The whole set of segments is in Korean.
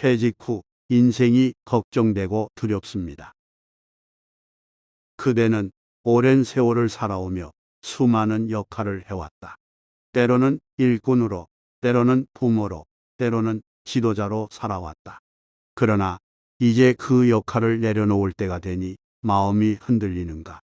퇴직 후 인생이 걱정되고 두렵습니다. 그대는 오랜 세월을 살아오며 수많은 역할을 해왔다. 때로는 일꾼으로, 때로는 부모로, 때로는 지도자로 살아왔다. 그러나 이제 그 역할을 내려놓을 때가 되니 마음이 흔들리는가.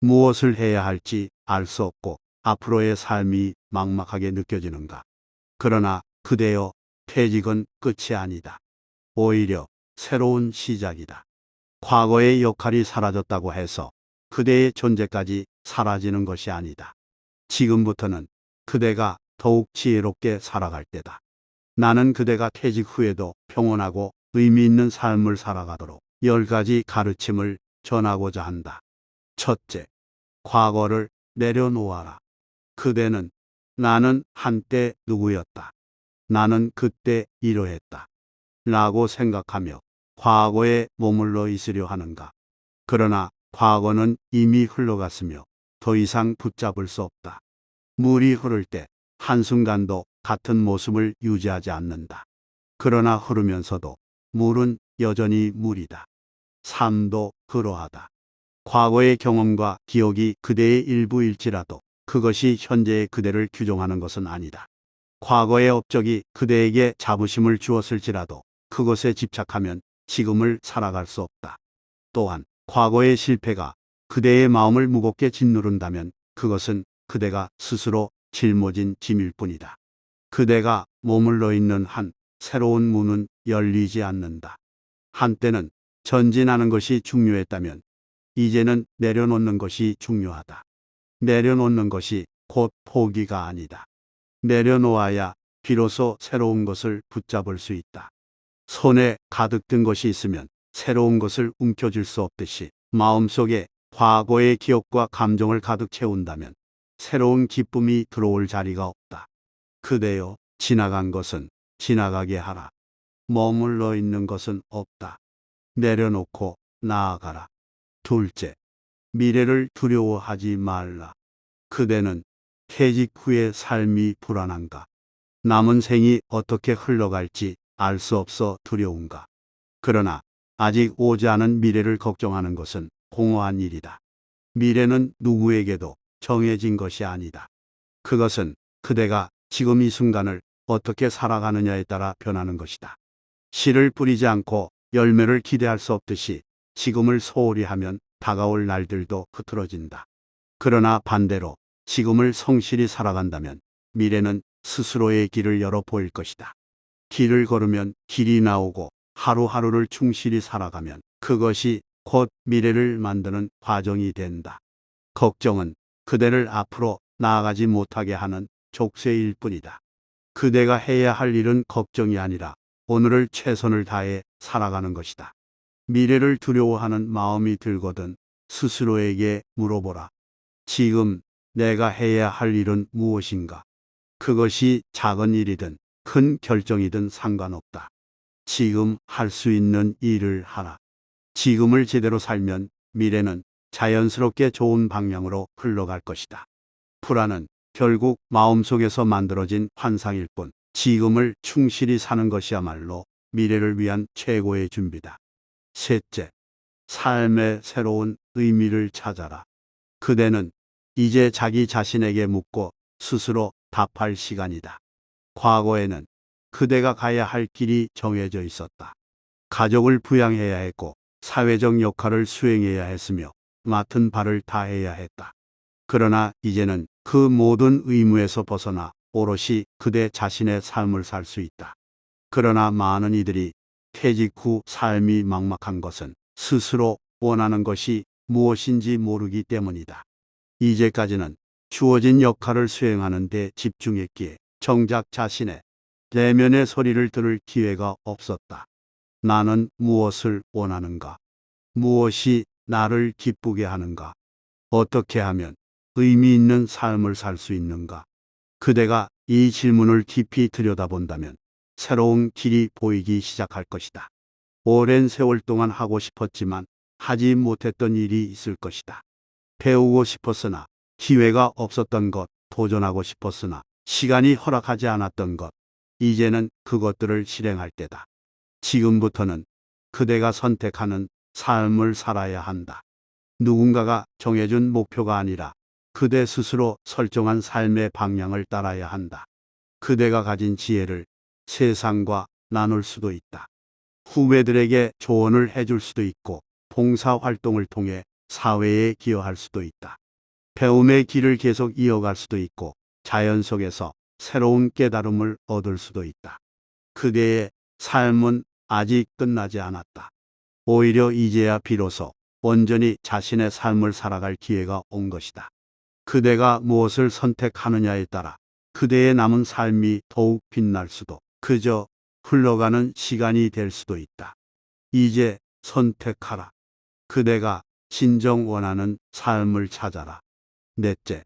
무엇을 해야 할지 알 수 없고 앞으로의 삶이 막막하게 느껴지는가. 그러나 그대여 퇴직은 끝이 아니다. 오히려 새로운 시작이다. 과거의 역할이 사라졌다고 해서 그대의 존재까지 사라지는 것이 아니다. 지금부터는 그대가 더욱 지혜롭게 살아갈 때다. 나는 그대가 퇴직 후에도 평온하고 의미 있는 삶을 살아가도록 열 가지 가르침을 전하고자 한다. 첫째, 과거를 내려놓아라. 그대는 나는 한때 누구였다. 나는 그때 이러했다. 라고 생각하며 과거에 머물러 있으려 하는가. 그러나 과거는 이미 흘러갔으며 더 이상 붙잡을 수 없다. 물이 흐를 때 한순간도 같은 모습을 유지하지 않는다. 그러나 흐르면서도 물은 여전히 물이다. 삶도 그러하다. 과거의 경험과 기억이 그대의 일부일지라도 그것이 현재의 그대를 규정하는 것은 아니다. 과거의 업적이 그대에게 자부심을 주었을지라도 그것에 집착하면 지금을 살아갈 수 없다. 또한 과거의 실패가 그대의 마음을 무겁게 짓누른다면 그것은 그대가 스스로 짊어진 짐일 뿐이다. 그대가 머물러 있는 한 새로운 문은 열리지 않는다. 한때는 전진하는 것이 중요했다면 이제는 내려놓는 것이 중요하다. 내려놓는 것이 곧 포기가 아니다. 내려놓아야 비로소 새로운 것을 붙잡을 수 있다. 손에 가득 든 것이 있으면 새로운 것을 움켜쥘 수 없듯이 마음속에 과거의 기억과 감정을 가득 채운다면 새로운 기쁨이 들어올 자리가 없다. 그대여 지나간 것은 지나가게 하라. 머물러 있는 것은 없다. 내려놓고 나아가라. 둘째, 미래를 두려워하지 말라. 그대는 퇴직 후의 삶이 불안한가? 남은 생이 어떻게 흘러갈지 알 수 없어 두려운가? 그러나 아직 오지 않은 미래를 걱정하는 것은 공허한 일이다. 미래는 누구에게도 정해진 것이 아니다. 그것은 그대가 지금 이 순간을 어떻게 살아가느냐에 따라 변하는 것이다. 씨를 뿌리지 않고 열매를 기대할 수 없듯이 지금을 소홀히 하면 다가올 날들도 흐트러진다. 그러나 반대로 지금을 성실히 살아간다면 미래는 스스로의 길을 열어 보일 것이다. 길을 걸으면 길이 나오고 하루하루를 충실히 살아가면 그것이 곧 미래를 만드는 과정이 된다. 걱정은 그대를 앞으로 나아가지 못하게 하는 족쇄일 뿐이다. 그대가 해야 할 일은 걱정이 아니라 오늘을 최선을 다해 살아가는 것이다. 미래를 두려워하는 마음이 들거든 스스로에게 물어보라. 지금 내가 해야 할 일은 무엇인가? 그것이 작은 일이든 큰 결정이든 상관없다. 지금 할 수 있는 일을 하라. 지금을 제대로 살면 미래는 자연스럽게 좋은 방향으로 흘러갈 것이다. 불안은 결국 마음속에서 만들어진 환상일 뿐 지금을 충실히 사는 것이야말로 미래를 위한 최고의 준비다. 셋째, 삶의 새로운 의미를 찾아라. 그대는 이제 자기 자신에게 묻고 스스로 답할 시간이다. 과거에는 그대가 가야 할 길이 정해져 있었다. 가족을 부양해야 했고 사회적 역할을 수행해야 했으며 맡은 바를 다해야 했다. 그러나 이제는 그 모든 의무에서 벗어나 오롯이 그대 자신의 삶을 살 수 있다. 그러나 많은 이들이 퇴직 후 삶이 막막한 것은 스스로 원하는 것이 무엇인지 모르기 때문이다. 이제까지는 주어진 역할을 수행하는 데 집중했기에 정작 자신의 내면의 소리를 들을 기회가 없었다. 나는 무엇을 원하는가? 무엇이 나를 기쁘게 하는가? 어떻게 하면 의미 있는 삶을 살 수 있는가? 그대가 이 질문을 깊이 들여다본다면 새로운 길이 보이기 시작할 것이다. 오랜 세월 동안 하고 싶었지만 하지 못했던 일이 있을 것이다. 배우고 싶었으나 기회가 없었던 것, 도전하고 싶었으나 시간이 허락하지 않았던 것, 이제는 그것들을 실행할 때다. 지금부터는 그대가 선택하는 삶을 살아야 한다. 누군가가 정해준 목표가 아니라 그대 스스로 설정한 삶의 방향을 따라야 한다. 그대가 가진 지혜를 세상과 나눌 수도 있다. 후배들에게 조언을 해줄 수도 있고 봉사 활동을 통해 사회에 기여할 수도 있다. 배움의 길을 계속 이어갈 수도 있고 자연 속에서 새로운 깨달음을 얻을 수도 있다. 그대의 삶은 아직 끝나지 않았다. 오히려 이제야 비로소 온전히 자신의 삶을 살아갈 기회가 온 것이다. 그대가 무엇을 선택하느냐에 따라 그대의 남은 삶이 더욱 빛날 수도 그저 흘러가는 시간이 될 수도 있다. 이제 선택하라. 그대가 진정 원하는 삶을 찾아라. 넷째,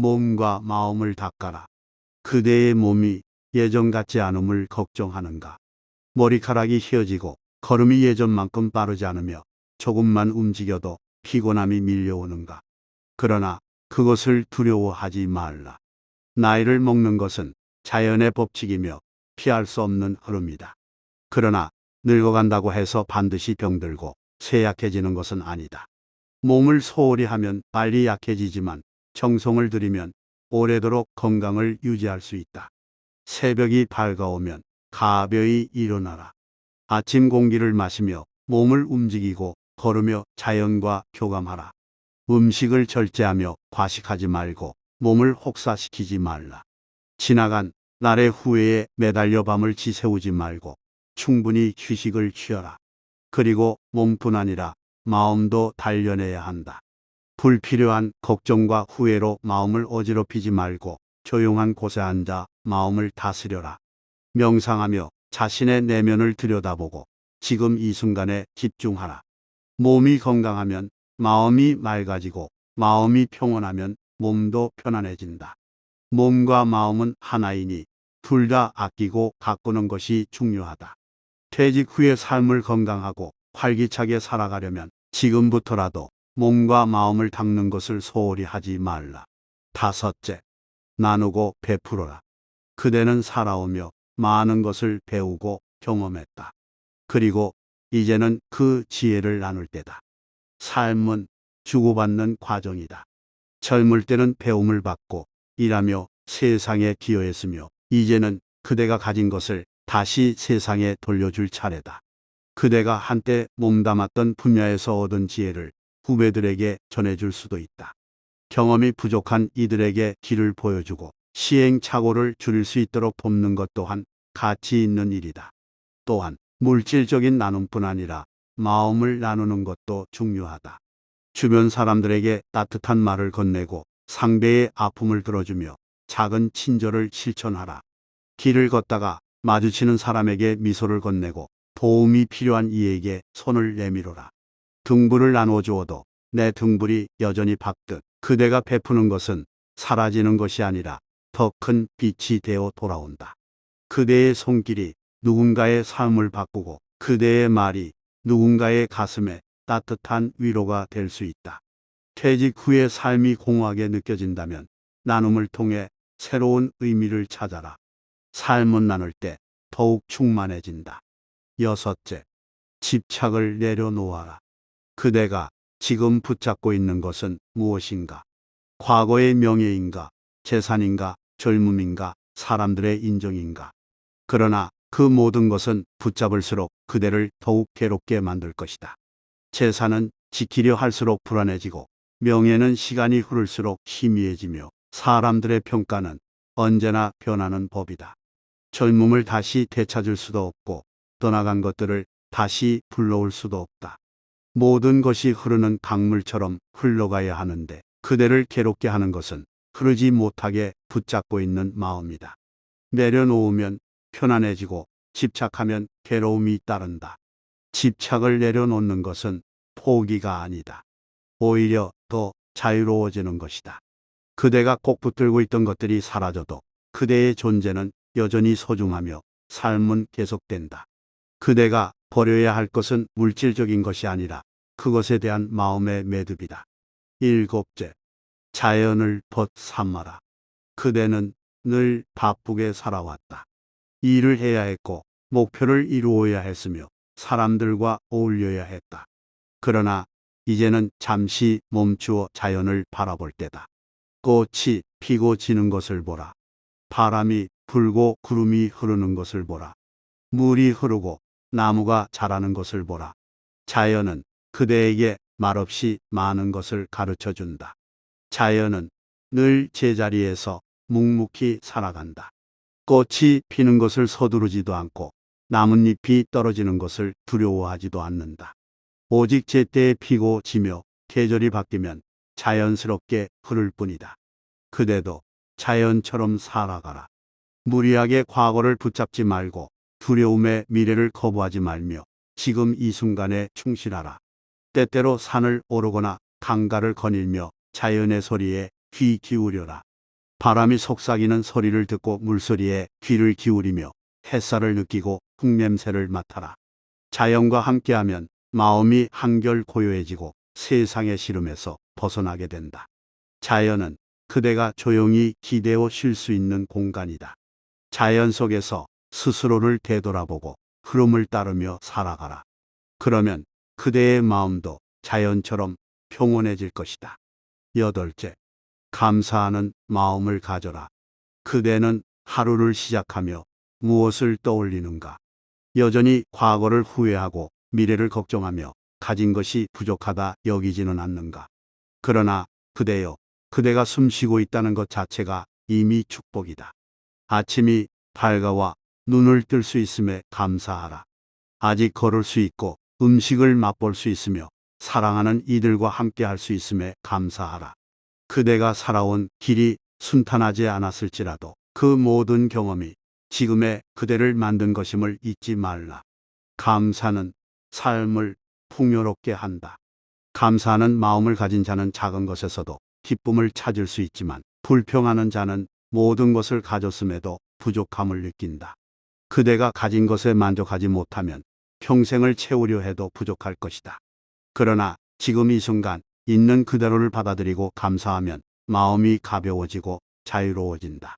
몸과 마음을 닦아라. 그대의 몸이 예전 같지 않음을 걱정하는가. 머리카락이 휘어지고 걸음이 예전만큼 빠르지 않으며 조금만 움직여도 피곤함이 밀려오는가. 그러나 그것을 두려워하지 말라. 나이를 먹는 것은 자연의 법칙이며 피할 수 없는 흐름이다. 그러나 늙어간다고 해서 반드시 병들고 쇠약해지는 것은 아니다. 몸을 소홀히 하면 빨리 약해지지만 정성을 들이면 오래도록 건강을 유지할 수 있다. 새벽이 밝아오면 가벼이 일어나라. 아침 공기를 마시며 몸을 움직이고 걸으며 자연과 교감하라. 음식을 절제하며 과식하지 말고 몸을 혹사시키지 말라. 지나간 날의 후회에 매달려 밤을 지새우지 말고 충분히 휴식을 취하라. 그리고 몸뿐 아니라 마음도 단련해야 한다. 불필요한 걱정과 후회로 마음을 어지럽히지 말고 조용한 곳에 앉아 마음을 다스려라. 명상하며 자신의 내면을 들여다보고 지금 이 순간에 집중하라. 몸이 건강하면 마음이 맑아지고 마음이 평온하면 몸도 편안해진다. 몸과 마음은 하나이니 둘 다 아끼고 가꾸는 것이 중요하다. 퇴직 후의 삶을 건강하고 활기차게 살아가려면 지금부터라도 몸과 마음을 닦는 것을 소홀히 하지 말라. 다섯째, 나누고 베풀어라. 그대는 살아오며 많은 것을 배우고 경험했다. 그리고 이제는 그 지혜를 나눌 때다. 삶은 주고받는 과정이다. 젊을 때는 배움을 받고 일하며 세상에 기여했으며 이제는 그대가 가진 것을 다시 세상에 돌려줄 차례다. 그대가 한때 몸담았던 분야에서 얻은 지혜를 후배들에게 전해줄 수도 있다. 경험이 부족한 이들에게 길을 보여주고 시행착오를 줄일 수 있도록 돕는 것 또한 가치 있는 일이다. 또한 물질적인 나눔뿐 아니라 마음을 나누는 것도 중요하다. 주변 사람들에게 따뜻한 말을 건네고 상대의 아픔을 들어주며 작은 친절을 실천하라. 길을 걷다가 마주치는 사람에게 미소를 건네고 도움이 필요한 이에게 손을 내밀어라. 등불을 나누어 주어도 내 등불이 여전히 밝듯 그대가 베푸는 것은 사라지는 것이 아니라 더 큰 빛이 되어 돌아온다. 그대의 손길이 누군가의 삶을 바꾸고 그대의 말이 누군가의 가슴에 따뜻한 위로가 될 수 있다. 퇴직 후의 삶이 공허하게 느껴진다면 나눔을 통해 새로운 의미를 찾아라. 삶은 나눌 때 더욱 충만해진다. 여섯째, 집착을 내려놓아라. 그대가 지금 붙잡고 있는 것은 무엇인가? 과거의 명예인가? 재산인가? 젊음인가? 사람들의 인정인가? 그러나 그 모든 것은 붙잡을수록 그대를 더욱 괴롭게 만들 것이다. 재산은 지키려 할수록 불안해지고 명예는 시간이 흐를수록 희미해지며 사람들의 평가는 언제나 변하는 법이다. 젊음을 다시 되찾을 수도 없고 떠나간 것들을 다시 불러올 수도 없다. 모든 것이 흐르는 강물처럼 흘러가야 하는데 그대를 괴롭게 하는 것은 흐르지 못하게 붙잡고 있는 마음이다. 내려놓으면 편안해지고 집착하면 괴로움이 따른다. 집착을 내려놓는 것은 포기가 아니다. 오히려 더 자유로워지는 것이다. 그대가 꼭 붙들고 있던 것들이 사라져도 그대의 존재는 여전히 소중하며 삶은 계속된다. 그대가 버려야 할 것은 물질적인 것이 아니라 그것에 대한 마음의 매듭이다. 일곱째, 자연을 벗 삼아라. 그대는 늘 바쁘게 살아왔다. 일을 해야 했고 목표를 이루어야 했으며 사람들과 어울려야 했다. 그러나 이제는 잠시 멈추어 자연을 바라볼 때다. 꽃이 피고 지는 것을 보라. 바람이 불고 구름이 흐르는 것을 보라. 물이 흐르고 나무가 자라는 것을 보라. 자연은 그대에게 말없이 많은 것을 가르쳐 준다. 자연은 늘 제자리에서 묵묵히 살아간다. 꽃이 피는 것을 서두르지도 않고 나뭇잎이 떨어지는 것을 두려워하지도 않는다. 오직 제때에 피고 지며 계절이 바뀌면 자연스럽게 흐를 뿐이다. 그대도 자연처럼 살아가라. 무리하게 과거를 붙잡지 말고 두려움의 미래를 거부하지 말며 지금 이 순간에 충실하라. 때때로 산을 오르거나 강가를 거닐며 자연의 소리에 귀 기울여라. 바람이 속삭이는 소리를 듣고 물소리에 귀를 기울이며 햇살을 느끼고 흙냄새를 맡아라. 자연과 함께하면 마음이 한결 고요해지고 세상의 시름에서 벗어나게 된다. 자연은 그대가 조용히 기대어 쉴 수 있는 공간이다. 자연 속에서 스스로를 되돌아보고 흐름을 따르며 살아가라. 그러면 그대의 마음도 자연처럼 평온해질 것이다. 여덟째, 감사하는 마음을 가져라. 그대는 하루를 시작하며 무엇을 떠올리는가? 여전히 과거를 후회하고 미래를 걱정하며 가진 것이 부족하다 여기지는 않는가? 그러나 그대여, 그대가 숨쉬고 있다는 것 자체가 이미 축복이다. 아침이 밝아와 눈을 뜰 수 있음에 감사하라. 아직 걸을 수 있고 음식을 맛볼 수 있으며 사랑하는 이들과 함께 할 수 있음에 감사하라. 그대가 살아온 길이 순탄하지 않았을지라도 그 모든 경험이 지금의 그대를 만든 것임을 잊지 말라. 감사는 삶을 풍요롭게 한다. 감사하는 마음을 가진 자는 작은 것에서도 기쁨을 찾을 수 있지만 불평하는 자는 모든 것을 가졌음에도 부족함을 느낀다. 그대가 가진 것에 만족하지 못하면 평생을 채우려 해도 부족할 것이다. 그러나 지금 이 순간 있는 그대로를 받아들이고 감사하면 마음이 가벼워지고 자유로워진다.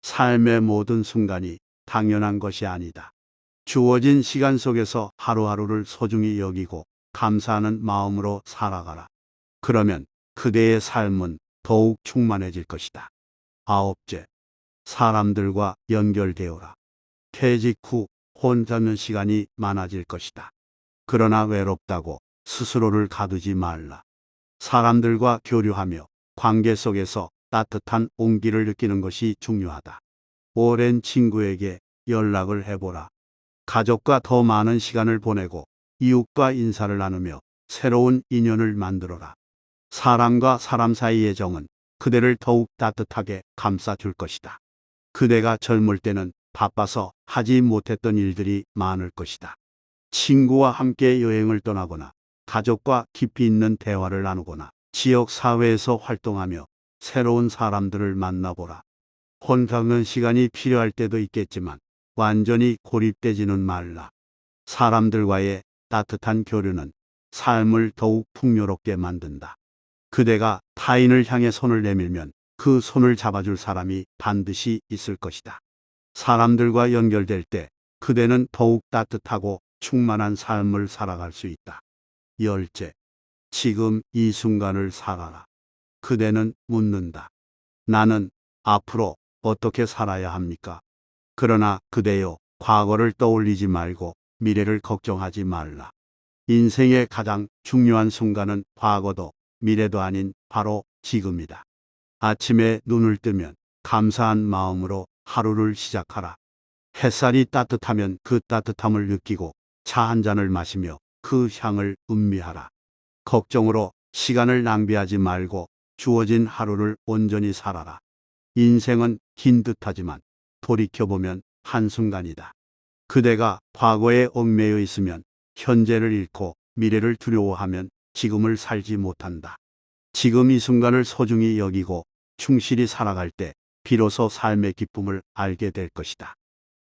삶의 모든 순간이 당연한 것이 아니다. 주어진 시간 속에서 하루하루를 소중히 여기고 감사하는 마음으로 살아가라. 그러면 그대의 삶은 더욱 충만해질 것이다. 아홉째, 사람들과 연결되어라. 퇴직 후 혼자면 시간이 많아질 것이다. 그러나 외롭다고 스스로를 가두지 말라. 사람들과 교류하며 관계 속에서 따뜻한 온기를 느끼는 것이 중요하다. 오랜 친구에게 연락을 해보라. 가족과 더 많은 시간을 보내고 이웃과 인사를 나누며 새로운 인연을 만들어라. 사람과 사람 사이의 정은 그대를 더욱 따뜻하게 감싸줄 것이다. 그대가 젊을 때는 바빠서 하지 못했던 일들이 많을 것이다. 친구와 함께 여행을 떠나거나 가족과 깊이 있는 대화를 나누거나 지역 사회에서 활동하며 새로운 사람들을 만나보라. 혼자는 시간이 필요할 때도 있겠지만 완전히 고립되지는 말라. 사람들과의 따뜻한 교류는 삶을 더욱 풍요롭게 만든다. 그대가 타인을 향해 손을 내밀면 그 손을 잡아줄 사람이 반드시 있을 것이다. 사람들과 연결될 때 그대는 더욱 따뜻하고 충만한 삶을 살아갈 수 있다. 열째, 지금 이 순간을 살아라. 그대는 묻는다. 나는 앞으로 어떻게 살아야 합니까? 그러나 그대여 과거를 떠올리지 말고 미래를 걱정하지 말라. 인생의 가장 중요한 순간은 과거도 미래도 아닌 바로 지금이다. 아침에 눈을 뜨면 감사한 마음으로 하루를 시작하라. 햇살이 따뜻하면 그 따뜻함을 느끼고 차 한 잔을 마시며 그 향을 음미하라. 걱정으로 시간을 낭비하지 말고 주어진 하루를 온전히 살아라. 인생은 긴 듯하지만 돌이켜보면 한순간이다. 그대가 과거에 얽매여 있으면 현재를 잃고 미래를 두려워하면 지금을 살지 못한다. 지금 이 순간을 소중히 여기고 충실히 살아갈 때 비로소 삶의 기쁨을 알게 될 것이다.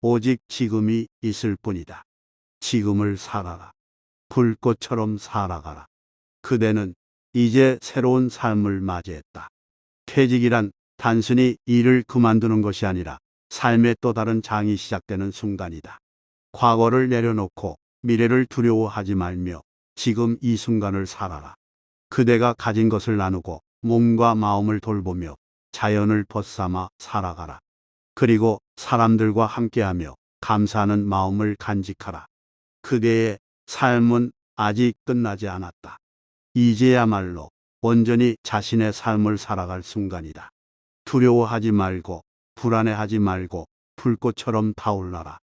오직 지금이 있을 뿐이다. 지금을 살아라. 불꽃처럼 살아가라. 그대는 이제 새로운 삶을 맞이했다. 퇴직이란 단순히 일을 그만두는 것이 아니라 삶의 또 다른 장이 시작되는 순간이다. 과거를 내려놓고 미래를 두려워하지 말며 지금 이 순간을 살아라. 그대가 가진 것을 나누고 몸과 마음을 돌보며 자연을 벗삼아 살아가라. 그리고 사람들과 함께하며 감사하는 마음을 간직하라. 그대의 삶은 아직 끝나지 않았다. 이제야말로 온전히 자신의 삶을 살아갈 순간이다. 두려워하지 말고 불안해하지 말고 불꽃처럼 타올라라.